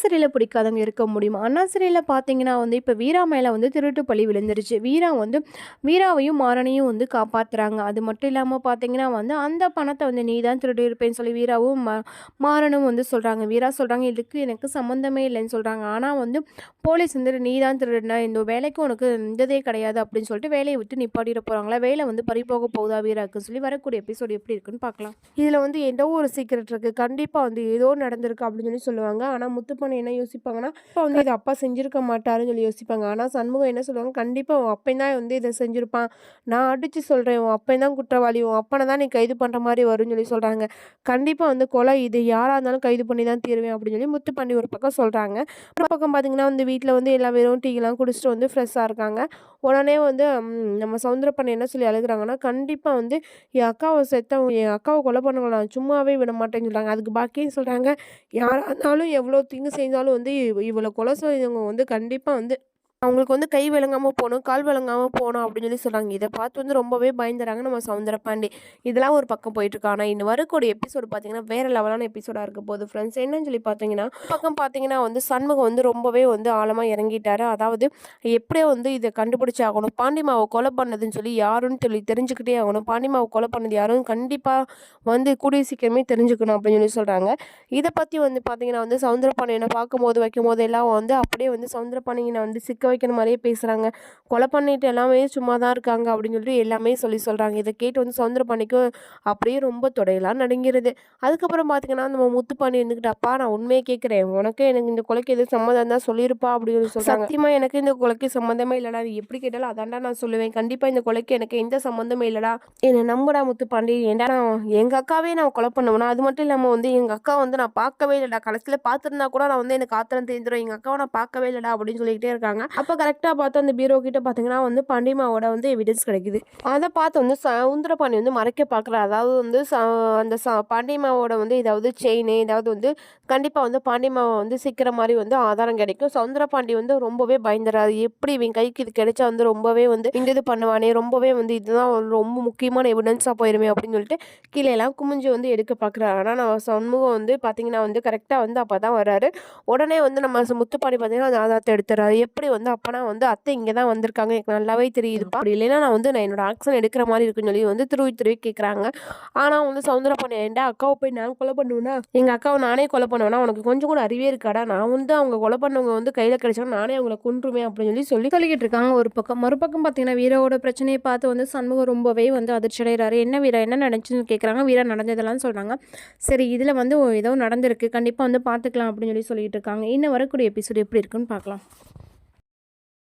சிறையில் பிடிக்காதவங்க இருக்க முடியுமா? அண்ணா சிறையில் பார்த்தீங்கன்னா வந்து இப்போ வீரா மேலே வந்து திருட்டு பழி விழுந்துருச்சு. வீரா வந்து வீராவையும் மாறனையும் வந்து காப்பாற்றுறாங்க அது மட்டும் இல்லாமல் பார்த்தீங்கன்னா வந்து அந்த பணத்தை வந்து நீ தான் திருடி இருப்பேன்னு சொல்லி வீராவும் மா மாறனும் வந்து சொல்கிறாங்க வீரா சொல்கிறாங்க இதுக்கு எனக்கு சம்மந்தமே இல்லைன்னு சொல்கிறாங்க ஆனால் வந்து போலீஸ் வந்து நீ தான் திருடுனா இந்த வேலைக்கு உனக்கு இந்ததே கிடையாது அப்படின்னு சொல்லிட்டு வேலையை விட்டு நிப்பாட்டிட போகிறாங்களா வேலை வந்து பறிபோக போகுதா வீராக்குன்னு சொல்லி வரக்கூடிய எபிசோடு எப்படி இருக்குன்னு பார்க்கலாம் இதில் வந்து ஏதோ ஒரு சீக்கிரட் இருக்குது கண்டிப்பாக வந்து ஏதோ நடந்திருக்கு அப்படின்னு சொல்லி சொல்லுவாங்க. ஆனால் முத்துப்பண்ண என்ன யோசிப்பாங்கன்னா இப்போ வந்து இதை அப்பா செஞ்சிருக்க மாட்டாருன்னு சொல்லி யோசிப்பாங்க. ஆனால் சண்முகம் என்ன சொல்லுவாங்க? கண்டிப்பாக உன் அப்பன் தான் வந்து இதை செஞ்சுருப்பான். நான் அடித்து சொல்கிறேன் உன் அப்பன் தான் குற்றவாளி. உன் அப்பனை தான் நீ கைது பண்ணுற மாதிரி வரும்னு சொல்லி சொல்கிறாங்க கண்டிப்பாக வந்து கொலை இது. யாராக இருந்தாலும் கைது பண்ணி தான் தீருவேன் அப்படின்னு சொல்லி முத்துப்பாண்டி ஒரு பக்கம் சொல்கிறாங்க ஒரு பக்கம் பார்த்தீங்கன்னா வந்து வீட்டில் வந்து எல்லா பேரும் டீலாம் குடிச்சிட்டு வந்து ஃப்ரெஷ்ஷாக இருக்காங்க. உடனே வந்து நம்ம சவுந்தரப்பண்ணை என்ன சொல்லி அழுகுறாங்கன்னா கண்டிப்பாக வந்து என் அக்காவை செத்தவன் என் அக்காவை கொலை பண்ண நான் சும்மாவே விட மாட்டேன்னு சொல்கிறாங்க அதுக்கு பாக்கியும் சொல்கிறாங்க யாராக இருந்தாலும் எவ்வளோ தீங்கு செஞ்சாலும் வந்து இவ- இவளை கொலை செய்தவங்க வந்து கண்டிப்பாக வந்து அவங்களுக்கு வந்து கை விளங்காமல் போகணும் கால் விளங்காமல் போகணும் அப்படின்னு சொல்லி சொல்கிறாங்க இதை பார்த்து வந்து ரொம்பவே பயந்துறாங்க நம்ம சவுந்தரபாண்டி இதெல்லாம் ஒரு பக்கம் போயிட்டுருக்கு. ஆனால் இன்னும் வரக்கூடிய எபிசோடு பார்த்தீங்கன்னா வேறு லெவலான எபிசோடாக இருக்க போகுது ஃப்ரெண்ட்ஸ் என்னன்னு சொல்லி பார்த்தீங்கன்னா பக்கம் பார்த்தீங்கன்னா வந்து சண்முகம் வந்து ரொம்பவே வந்து ஆழமாக இறங்கிட்டார். அதாவது எப்படியோ வந்து இதை கண்டுபிடிச்சி ஆகணும். பாண்டிமாவை கொலை பண்ணதுன்னு சொல்லி யாருன்னு சொல்லி தெரிஞ்சுக்கிட்டே ஆகணும். பாண்டிமாவை கொலை பண்ணது யாரும் கண்டிப்பாக வந்து கூடிய சீக்கிரமே தெரிஞ்சுக்கணும் அப்படின்னு சொல்லி சொல்கிறாங்க இதை பற்றி வந்து பார்த்தீங்கன்னா வந்து சவுந்தரபாண்டியனை பார்க்கும்போது வைக்கும்போது எல்லாம் வந்து அப்படியே வந்து சவுந்தரபாண்டியனை வந்து சிக்க வைக்கிற மாதிரியே பேசுகிறாங்க கொலை பண்ணிட்டு எல்லாமே சும்மா தான் இருக்காங்க அப்படின்னு சொல்லிட்டு எல்லாமே சொல்லி சொல்கிறாங்க இதை கேட்டு வந்து சவுந்தரபாண்டிக்கு அப்படியே ரொம்ப தொடையெல்லாம் நடுங்கிறது. அதுக்கப்புறம் பார்த்தீங்கன்னா நம்ம முத்துப்பாண்டி இருந்துக்கிட்டு அப்பா நான் உண்மையை கேட்குறேன். உனக்கு எனக்கு இந்த கொலைக்கு எது சம்மந்தம் தான் சொல்லியிருப்பா? அப்படின்னு சொல்லி சத்தியமா எனக்கு இந்த கொலைக்கு சம்மந்தமே இல்லைடா. நீ எப்படி கேட்டாலும் அதான்டா நான் சொல்லுவேன். கண்டிப்பாக இந்த கொலைக்கு எனக்கு எந்த சம்மந்தமே இல்லைடா. என்னை நம்புடா முத்துப்பாண்டி. ஏன்டா நான் எங்கள் அக்காவே நான் கொலை பண்ணுவேனா? அது மட்டும் இல்லாமல் வந்து எங்கள் அக்கா வந்து நான் பார்க்கவே இல்லைடா. கடைசியில் பார்த்துருந்தா கூட நான் வந்து எனக்கு ஆத்திரம் தெரிஞ்சிடும் எங்கள் அக்காவை நான் பார்க்கவே இல்லைடா அப்படின்னு சொல்லிக்கிட்டே இருக்காங்க. அப்போ கரெக்டாக பார்த்து அந்த பீரோ கிட்ட பார்த்தீங்கன்னா வந்து பாண்டிமாவோட வந்து எவிடன்ஸ் கிடைக்குது. அதை பார்த்து வந்து சவுந்தரபாண்டி வந்து மறைக்க பார்க்குற அதாவது வந்து ச அந்த ச பாண்டிமாவோட வந்து ஏதாவது செயின் ஏதாவது வந்து கண்டிப்பாக வந்து பாண்டிமாவை வந்து சிக்கிற மாதிரி வந்து ஆதாரம் கிடைக்கும். சவுந்தரபாண்டி வந்து ரொம்பவே பயந்துறாரு எப்படி இவன் கைக்கு இது கிடைச்சா வந்து ரொம்பவே வந்து இந்த இது பண்ணுவானே ரொம்பவே வந்து இதுதான் ரொம்ப முக்கியமான எவிடன்ஸாக போயிருமே அப்படின்னு சொல்லிட்டு கீழே எல்லாம் குமிஞ்சு வந்து எடுக்க பார்க்குறாரு. ஆனால் நம்ம சண்முகம் வந்து பார்த்தீங்கன்னா வந்து கரெக்டாக வந்து அப்போ தான் வர்றாரு. உடனே வந்து நம்ம முத்துப்பாண்டி பார்த்தீங்கன்னா அந்த ஆதாரத்தை எடுத்துறாரு. எப்படி வந்து அப்பனா வந்து அத்தை இங்கே தான் வந்திருக்காங்க. எனக்கு நல்லாவே தெரியுதுப்பா. அப்படி இல்லைன்னா நான் வந்து நான் என்னோட ஆக்ஷன் எடுக்கிற மாதிரி இருக்குன்னு சொல்லி வந்து திருவி திருவி கேட்குறாங்க ஆனால் வந்து சவுந்தரபாண்டி ஏன்டா அக்காவை போய் நான் கொலை பண்ணுவேன்னா எங்கள் அக்காவை நானே கொலை பண்ணுவேன்னா உனக்கு கொஞ்சம் கூட அறிவே இருக்காடா? நான் வந்து அவங்க கொலை பண்ணவங்க வந்து கையில் கிடைச்சா நானே அவங்கள கொன்றுவேன் அப்படின்னு சொல்லி சொல்லி சொல்லிக்கிட்டு இருக்காங்க ஒரு பக்கம். மறுபக்கம் பார்த்தீங்கன்னா வீராவோட பிரச்சனையை பார்த்து வந்து சண்முகம் ரொம்பவே வந்து அதிர்ச்சி அடைகிறாரு. என்ன வீரா என்ன நடந்துச்சுன்னு கேட்குறாங்க வீரா நடந்ததெல்லாம் சொல்கிறாங்க சரி இதில் வந்து ஏதோ நடந்திருக்கு. கண்டிப்பாக வந்து பார்த்துக்கலாம் அப்படின்னு சொல்லி சொல்லிட்டு இருக்காங்க. இன்னும் வரக்கூடிய எபிசோடு எப்படி இருக்குன்னு பார்க்கலாம்